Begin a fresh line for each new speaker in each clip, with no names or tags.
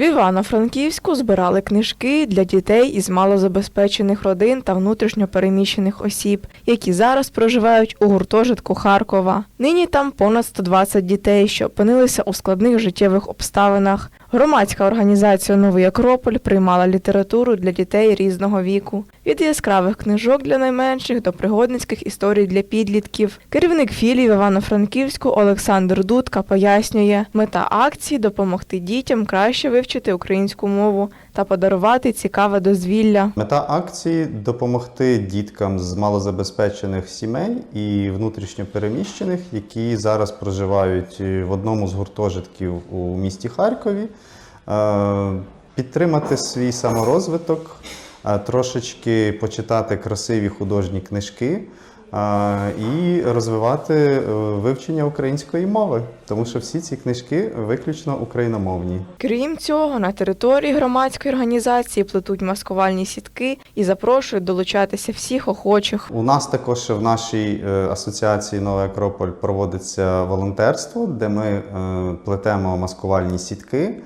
В Івано-Франківську збирали книжки для дітей із малозабезпечених родин та внутрішньопереміщених осіб, які зараз проживають у гуртожитку Харкова. Нині там понад 120 дітей, що опинилися у складних життєвих обставинах. Громадська організація Новий Акрополь приймала літературу для дітей різного віку. Від яскравих книжок для найменших до пригодницьких історій для підлітків. Керівник філії Івано-Франківську Олександр Дудка пояснює, мета акції допомогти дітям краще вивчити українську мову та подарувати цікаве дозвілля.
Мета акції допомогти діткам з малозабезпечених сімей і внутрішньопереміщених, які зараз проживають е, в одному з гуртожитків у місті Харкові, е, підтримати свій саморозвиток, е, трошечки почитати красиві художні книжки. І розвивати е, вивчення української мови, тому що всі ці книжки виключно україномовні.
Крім цього, на території громадської організації плетуть маскувальні сітки і запрошують долучатися всіх охочих.
У нас також в нашій е, асоціації Новий Акрополь проводиться волонтерство, де ми е, плетемо маскувальні сітки.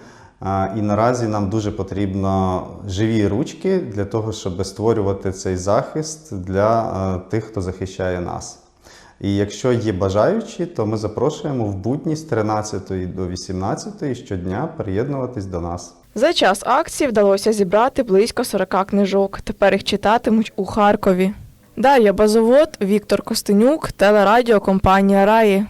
І наразі нам дуже потрібно живі ручки для того, щоб створювати цей захист для тих, хто захищає нас. І якщо є бажаючі, то ми запрошуємо в будні з 13 до 18 щодня приєднуватись до нас.
За час акції вдалося зібрати близько 40 книжок. Тепер їх читатимуть у Харкові. Дар'я Базовод, Віктор Костенюк, телерадіокомпанія Раї.